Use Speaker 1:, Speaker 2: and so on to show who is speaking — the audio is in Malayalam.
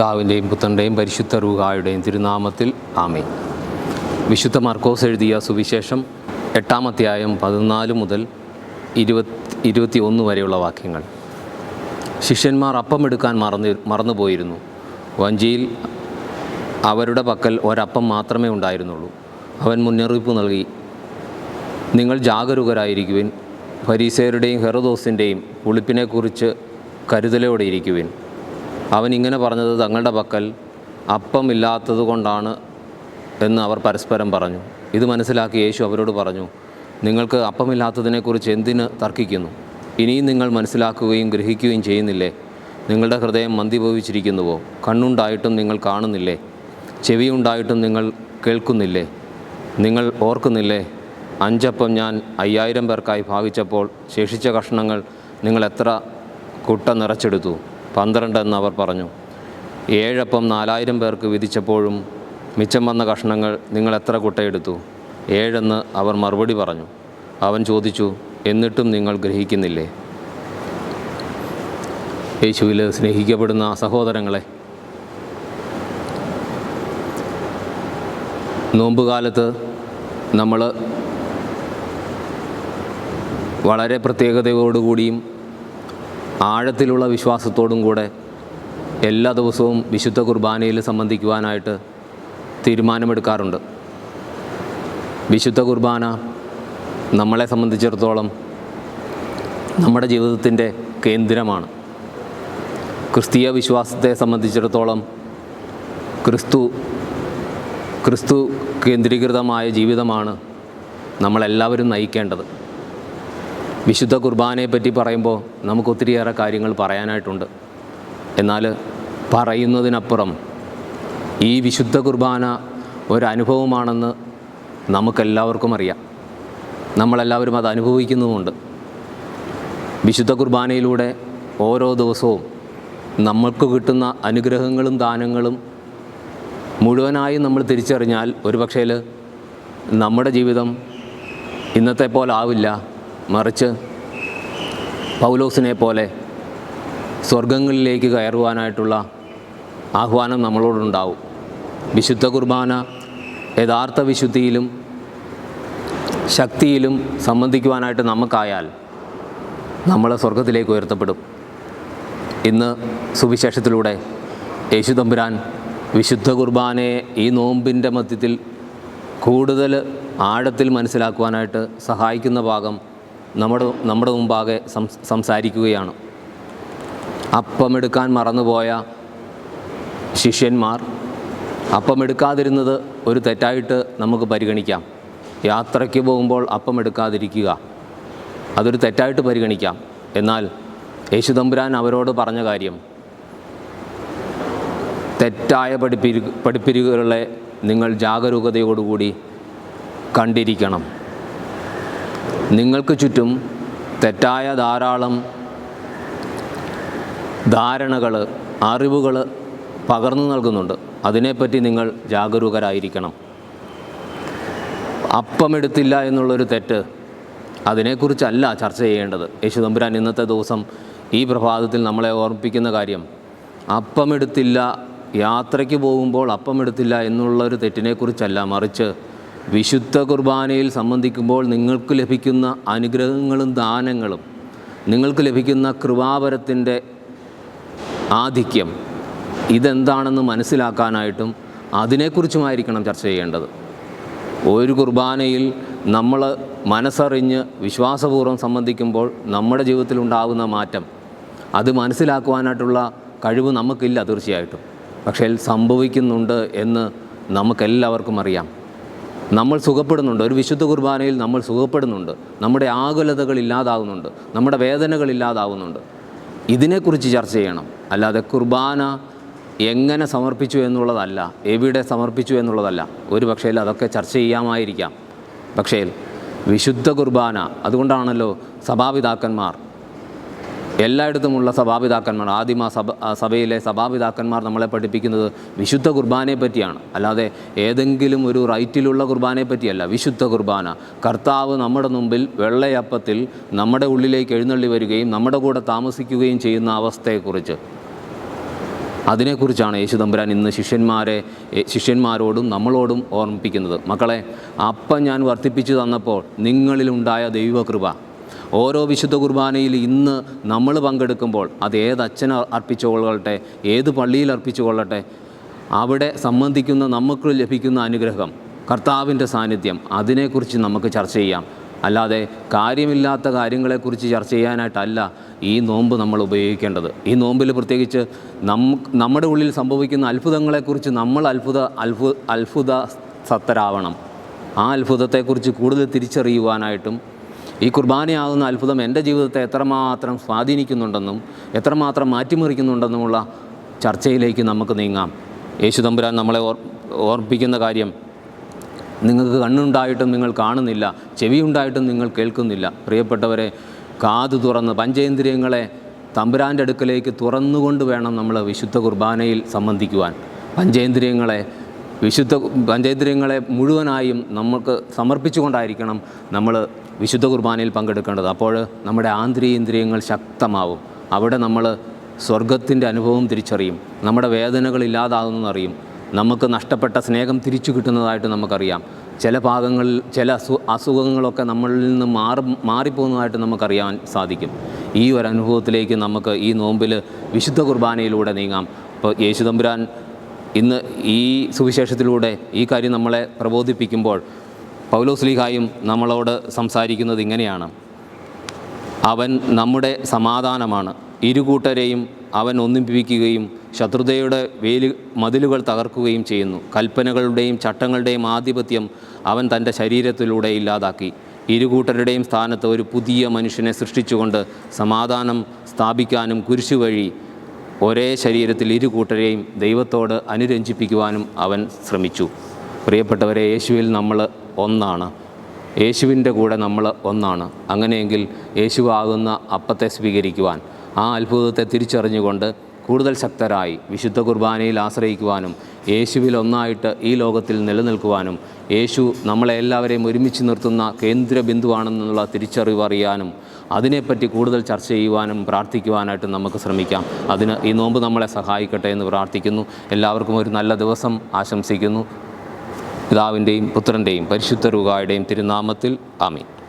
Speaker 1: പിതാവിന്റെയും പുത്രന്റെയും പരിശുദ്ധ റൂഹായുടെയും തിരുനാമത്തിൽ ആമേ വിശുദ്ധ മാർക്കോസ് എഴുതിയ സുവിശേഷം എട്ടാം അധ്യായം പതിനാല് മുതൽ ഇരുപത്തി ഇരുപത്തി ഒന്ന് വരെയുള്ള വാക്യങ്ങൾ. ശിഷ്യന്മാർ അപ്പം എടുക്കാൻ മറന്നു മറന്നുപോയിരുന്നു. വഞ്ചിയിൽ അവരുടെ പക്കൽ ഒരപ്പം മാത്രമേ ഉണ്ടായിരുന്നുള്ളൂ. അവൻ മുന്നറിയിപ്പ് നൽകി നിങ്ങൾ ജാഗരൂകരായിരിക്കുവിൻ ഫരീസേരുടെയും ഹെറദോസിന്റെയും ഉളിപ്പിനെക്കുറിച്ച് കരുതലോടെ ഇരിക്കുവിൻ. അവൻ ഇങ്ങനെ പറഞ്ഞത് തങ്ങളുടെ പക്കൽ അപ്പമില്ലാത്തത് കൊണ്ടാണ് എന്ന് അവർ പരസ്പരം പറഞ്ഞു. ഇത് മനസ്സിലാക്കി യേശു അവരോട് പറഞ്ഞു നിങ്ങൾക്ക് അപ്പമില്ലാത്തതിനെക്കുറിച്ച് എന്തിന് തർക്കിക്കുന്നു? ഇനിയും നിങ്ങൾ മനസ്സിലാക്കുകയും ഗ്രഹിക്കുകയും ചെയ്യുന്നില്ലേ? നിങ്ങളുടെ ഹൃദയം മന്ദിഭവിച്ചിരിക്കുന്നുവോ? കണ്ണുണ്ടായിട്ടും നിങ്ങൾ കാണുന്നില്ലേ? ചെവിയുണ്ടായിട്ടും നിങ്ങൾ കേൾക്കുന്നില്ലേ? നിങ്ങൾ ഓർക്കുന്നില്ലേ? അഞ്ചപ്പം ഞാൻ അയ്യായിരം പേർക്കായി ഭാഗിച്ചപ്പോൾ ശേഷിച്ച കഷ്ണങ്ങൾ നിങ്ങൾ എത്ര കുട്ട നിറച്ചെടുത്തു? പന്ത്രണ്ട് എന്ന് അവർ പറഞ്ഞു ഏഴപ്പം നാലായിരം പേർക്ക് വിധിച്ചപ്പോഴും മിച്ചം വന്ന കഷ്ണങ്ങൾ നിങ്ങൾ എത്ര കുട്ടയെടുത്തു ഏഴെന്ന് അവർ മറുപടി പറഞ്ഞു. അവൻ ചോദിച്ചു എന്നിട്ടും നിങ്ങൾ ഗ്രഹിക്കുന്നില്ലേ? യേശുവിൽ സ്നേഹിക്കപ്പെടുന്ന സഹോദരങ്ങളെ നോമ്പുകാലത്ത് നമ്മൾ വളരെ പ്രത്യേകതയോടുകൂടിയും ആഴത്തിലുള്ള വിശ്വാസത്തോടും കൂടെ എല്ലാ ദിവസവും വിശുദ്ധ കുർബാനയിൽ സംബന്ധിക്കുവാനായിട്ട് തീരുമാനമെടുക്കാറുണ്ട്. വിശുദ്ധ കുർബാന നമ്മളെ സംബന്ധിച്ചിടത്തോളം നമ്മുടെ ജീവിതത്തിന്റെ കേന്ദ്രമാണ്. ക്രിസ്തീയ വിശ്വാസത്തെ സംബന്ധിച്ചിടത്തോളം ക്രിസ്തു ക്രിസ്തു കേന്ദ്രീകൃതമായ ജീവിതമാണ് നമ്മളെല്ലാവരും നയിക്കേണ്ടത്. വിശുദ്ധ കുർബാനയെ പറ്റി പറയുമ്പോൾ നമുക്ക് ഒത്തിരിയേറെ കാര്യങ്ങൾ പറയാനായിട്ടുണ്ട്. എന്നാൽ പറയുന്നതിനപ്പുറം ഈ വിശുദ്ധ കുർബാന ഒരനുഭവമാണെന്ന് നമുക്കെല്ലാവർക്കും അറിയാം. നമ്മളെല്ലാവരും അത് അനുഭവിക്കുന്നുമുണ്ട്. വിശുദ്ധ കുർബാനയിലൂടെ ഓരോ ദിവസവും നമ്മൾക്ക് കിട്ടുന്ന അനുഗ്രഹങ്ങളും ദാനങ്ങളും മുഴുവനായും നമ്മൾ തിരിച്ചറിഞ്ഞാൽ ഒരുപക്ഷേ നമ്മുടെ ജീവിതം ഇന്നത്തെ പോലെ ആവില്ല. മറിച്ച് പൗലോസിനെ പോലെ സ്വർഗങ്ങളിലേക്ക് കയറുവാനായിട്ടുള്ള ആഹ്വാനം നമ്മളോടുണ്ടാവും. വിശുദ്ധ കുർബാന യഥാർത്ഥ വിശുദ്ധിയിലും ശക്തിയിലും സംബന്ധിക്കുവാനായിട്ട് നമുക്കായാൽ നമ്മളെ സ്വർഗത്തിലേക്ക് ഉയർത്തപ്പെടും. ഇന്ന് സുവിശേഷത്തിലൂടെ യേശു തമ്പുരാൻ വിശുദ്ധ കുർബാനയെ ഈ നോമ്പിന്റെ മധ്യത്തിൽ കൂടുതൽ ആഴത്തിൽ മനസ്സിലാക്കുവാനായിട്ട് സഹായിക്കുന്ന ഭാഗം നമ്മുടെ നമ്മുടെ മുമ്പാകെ സംസാരിക്കുകയാണ്. അപ്പമെടുക്കാൻ മറന്നുപോയ ശിഷ്യന്മാർ അപ്പമെടുക്കാതിരുന്നത് ഒരു തെറ്റായിട്ട് നമുക്ക് പരിഗണിക്കാം. യാത്രയ്ക്ക് പോകുമ്പോൾ അപ്പം എടുക്കാതിരിക്കുക അതൊരു തെറ്റായിട്ട് പരിഗണിക്കാം. എന്നാൽ യേശുതമ്പുരാൻ അവരോട് പറഞ്ഞ കാര്യം തെറ്റായ പഠിപ്പിരി പഠിപ്പിരികളെ നിങ്ങൾ ജാഗരൂകതയോടുകൂടി കണ്ടിരിക്കണം. നിങ്ങൾക്ക് ചുറ്റും തെറ്റായ ധാരാളം ധാരണകൾ അറിവുകൾ പകർന്നു നൽകുന്നുണ്ട്. അതിനെപ്പറ്റി നിങ്ങൾ ജാഗരൂകരായിരിക്കണം. അപ്പമെടുത്തില്ല എന്നുള്ളൊരു തെറ്റ് അതിനെക്കുറിച്ചല്ല ചർച്ച ചെയ്യേണ്ടത്. യേശു തമ്പുരാൻ ഇന്നത്തെ ദിവസം ഈ പ്രഭാതത്തിൽ നമ്മളെ ഓർമ്മിപ്പിക്കുന്ന കാര്യം അപ്പമെടുത്തില്ല യാത്രയ്ക്ക് പോകുമ്പോൾ അപ്പമെടുത്തില്ല എന്നുള്ളൊരു തെറ്റിനെക്കുറിച്ചല്ല മറിച്ച് വിശുദ്ധ കുർബാനയിൽ സംബന്ധിക്കുമ്പോൾ നിങ്ങൾക്ക് ലഭിക്കുന്ന അനുഗ്രഹങ്ങളും ദാനങ്ങളും നിങ്ങൾക്ക് ലഭിക്കുന്ന കൃപാപരത്തിന്റെ ആധിക്യം ഇതെന്താണെന്ന് മനസ്സിലാക്കാനായിട്ടും അതിനെക്കുറിച്ചുമായിരിക്കണം ചർച്ച ചെയ്യേണ്ടത്. ഒരു കുർബാനയിൽ നമ്മൾ മനസ്സറിഞ്ഞ് വിശ്വാസപൂർവം സംബന്ധിക്കുമ്പോൾ നമ്മുടെ ജീവിതത്തിലുണ്ടാകുന്ന മാറ്റം അത് മനസ്സിലാക്കുവാനായിട്ടുള്ള കഴിവ് നമുക്കില്ല തീർച്ചയായിട്ടും. പക്ഷേ സംഭവിക്കുന്നുണ്ട് എന്ന് നമുക്കെല്ലാവർക്കും അറിയാം. നമ്മൾ സുഖപ്പെടുന്നുണ്ട്. ഒരു വിശുദ്ധ കുർബാനയിൽ നമ്മൾ സുഖപ്പെടുന്നുണ്ട്. നമ്മുടെ ആകുലതകൾ ഇല്ലാതാകുന്നുണ്ട്. നമ്മുടെ വേദനകൾ ഇല്ലാതാകുന്നുണ്ട്. ഇതിനെക്കുറിച്ച് ചർച്ച ചെയ്യണം. അല്ലാതെ കുർബാന എങ്ങനെ സമർപ്പിച്ചു എന്നുള്ളതല്ല എവിടെ സമർപ്പിച്ചു എന്നുള്ളതല്ല. ഒരു പക്ഷേ അതൊക്കെ ചർച്ച ചെയ്യാമായിരിക്കാം. പക്ഷേ വിശുദ്ധ കുർബാന അതുകൊണ്ടാണല്ലോ സഭാപിതാക്കന്മാർ എല്ലായിടത്തുമുള്ള സഭാപിതാക്കന്മാർ ആദിമ സഭ സഭയിലെ സഭാപിതാക്കന്മാർ നമ്മളെ പഠിപ്പിക്കുന്നത് വിശുദ്ധ കുർബാനയെ പറ്റിയാണ്. അല്ലാതെ ഏതെങ്കിലും ഒരു റൈറ്റിലുള്ള കുർബാനയെ പറ്റിയല്ല. വിശുദ്ധ കുർബാന. കർത്താവ് നമ്മുടെ മുമ്പിൽ വെള്ളയപ്പത്തിൽ നമ്മുടെ ഉള്ളിലേക്ക് എഴുന്നള്ളി വരികയും നമ്മുടെ കൂടെ താമസിക്കുകയും ചെയ്യുന്ന അവസ്ഥയെക്കുറിച്ച്. അതിനെക്കുറിച്ചാണ് യേശു തമ്പുരാൻ ഇന്ന് ശിഷ്യന്മാരെ ശിഷ്യന്മാരോടും നമ്മളോടും ഓർമ്മിപ്പിക്കുന്നത്. മക്കളെ അപ്പം ഞാൻ വർദ്ധിപ്പിച്ചു തന്നപ്പോൾ നിങ്ങളിലുണ്ടായ ദൈവകൃപ. ഓരോ വിശുദ്ധ കുർബാനയിൽ ഇന്ന് നമ്മൾ പങ്കെടുക്കുമ്പോൾ അത് ഏത് അച്ഛൻ അർപ്പിച്ചു കൊള്ളട്ടെ ഏത് പള്ളിയിൽ അർപ്പിച്ചു കൊള്ളട്ടെ അവിടെ സംബന്ധിക്കുന്ന നമുക്ക് ലഭിക്കുന്ന അനുഗ്രഹം കർത്താവിന്റെ സാന്നിധ്യം അതിനെക്കുറിച്ച് നമുക്ക് ചർച്ച ചെയ്യാം. അല്ലാതെ കാര്യമില്ലാത്ത കാര്യങ്ങളെക്കുറിച്ച് ചർച്ച ചെയ്യാനായിട്ടല്ല ഈ നോമ്പ് നമ്മൾ ഉപയോഗിക്കേണ്ടത്. ഈ നോമ്പിൽ പ്രത്യേകിച്ച് നമ്മുടെ ഉള്ളിൽ സംഭവിക്കുന്ന അത്ഭുതങ്ങളെക്കുറിച്ച് നമ്മൾ അത്ഭുത അത്ഭുത അത്ഭുത സത്തരാവണം. ആ അത്ഭുതത്തെക്കുറിച്ച് കൂടുതൽ തിരിച്ചറിയുവാനായിട്ടും ഈ കുർബാനയാകുന്ന അത്ഭുതം എന്റെ ജീവിതത്തെ എത്രമാത്രം സ്വാധീനിക്കുന്നുണ്ടെന്നും എത്രമാത്രം മാറ്റിമറിക്കുന്നുണ്ടെന്നുമുള്ള ചർച്ചയിലേക്ക് നമുക്ക് നീങ്ങാം. യേശു തമ്പുരാൻ നമ്മളെ ഓർ ഓർപ്പിക്കുന്ന കാര്യം നിങ്ങൾക്ക് കണ്ണുണ്ടായിട്ടും നിങ്ങൾ കാണുന്നില്ല ചെവി ഉണ്ടായിട്ടും നിങ്ങൾ കേൾക്കുന്നില്ല. പ്രിയപ്പെട്ടവരെ കാതു തുറന്ന് പഞ്ചേന്ദ്രിയങ്ങളെ തമ്പുരാന്റെ അടുക്കലേക്ക് തുറന്നുകൊണ്ട് വേണം നമ്മൾ വിശുദ്ധ കുർബാനയിൽ സംബന്ധിക്കുവാൻ. പഞ്ചേന്ദ്രിയങ്ങളെ വിശുദ്ധ പഞ്ചേന്ദ്രിയങ്ങളെ മുഴുവനായും നമുക്ക് സമർപ്പിച്ചുകൊണ്ടായിരിക്കണം നമ്മൾ വിശുദ്ധ കുർബാനയിൽ പങ്കെടുക്കേണ്ടത്. അപ്പോൾ നമ്മുടെ ആന്തരികേന്ദ്രിയങ്ങൾ ശക്തമാവും. അവിടെ നമ്മൾ സ്വർഗത്തിന്റെ അനുഭവം തിരിച്ചറിയും. നമ്മുടെ വേദനകൾ ഇല്ലാതാകുന്നറിയും നമുക്ക് നഷ്ടപ്പെട്ട സ്നേഹം തിരിച്ചു കിട്ടുന്നതായിട്ട് നമുക്കറിയാം. ചില ഭാഗങ്ങളിൽ ചില അസു അസുഖങ്ങളൊക്കെ നമ്മളിൽ നിന്ന് മാറി മാറിപ്പോകുന്നതായിട്ട് നമുക്കറിയാൻ സാധിക്കും. ഈ ഒരു അനുഭവത്തിലേക്ക് നമുക്ക് ഈ നോമ്പിൽ വിശുദ്ധ കുർബാനയിലൂടെ നീങ്ങാം. ഇപ്പോൾ യേശു തമ്പുരാൻ ഇന്ന് ഈ സുവിശേഷത്തിലൂടെ ഈ കാര്യം നമ്മളെ പ്രബോധിപ്പിക്കുമ്പോൾ പൗലോസ്ലിഹായും നമ്മളോട് സംസാരിക്കുന്നത് ഇങ്ങനെയാണ്. അവൻ നമ്മുടെ സമാധാനമാണ്. ഇരുകൂട്ടരെയും അവൻ ഒന്നിപ്പിക്കുകയും ശത്രുതയുടെ വേലി മതിലുകൾ തകർക്കുകയും ചെയ്യുന്നു. കൽപ്പനകളുടെയും ചട്ടങ്ങളുടെയും ആധിപത്യം അവൻ തന്റെ ശരീരത്തിലൂടെ ഇല്ലാതാക്കി. ഇരുകൂട്ടരുടെയും സ്ഥാനത്ത് ഒരു പുതിയ മനുഷ്യനെ സൃഷ്ടിച്ചുകൊണ്ട് സമാധാനം സ്ഥാപിക്കാനും കുരിശു വഴി ഒരേ ശരീരത്തിൽ ഇരു കൂട്ടരെയും ദൈവത്തോട് അനുരഞ്ജിപ്പിക്കുവാനും അവൻ ശ്രമിച്ചു. പ്രിയപ്പെട്ടവരെ യേശുവിൽ നമ്മൾ ഒന്നാണ്. യേശുവിന്റെ കൂടെ നമ്മൾ ഒന്നാണ്. അങ്ങനെയെങ്കിൽ യേശുവാകുന്ന അപ്പത്തെ സ്വീകരിക്കുവാൻ ആ അത്ഭുതത്തെ തിരിച്ചറിഞ്ഞുകൊണ്ട് കൂടുതൽ ശക്തരായി വിശുദ്ധ കുർബാനയിൽ ആശ്രയിക്കുവാനും യേശുവിൽ ഒന്നായിട്ട് ഈ ലോകത്തിൽ നിലനിൽക്കുവാനും യേശു നമ്മളെ എല്ലാവരെയും ഒരുമിച്ച് നിർത്തുന്ന കേന്ദ്ര ബിന്ദുവാണെന്നുള്ള തിരിച്ചറിവ് അറിയാനും അതിനെപ്പറ്റി കൂടുതൽ ചർച്ച ചെയ്യുവാനും പ്രാർത്ഥിക്കുവാനായിട്ട് നമുക്ക് ശ്രമിക്കാം. അതിന് ഈ നോമ്പ് നമ്മളെ സഹായിക്കട്ടെ എന്ന് പ്രാർത്ഥിക്കുന്നു. എല്ലാവർക്കും ഒരു നല്ല ദിവസം ആശംസിക്കുന്നു. പിതാവിന്റെയും പുത്രന്റെയും പരിശുദ്ധ രൂപായുടെയും തിരുനാമത്തിൽ ആമീൻ.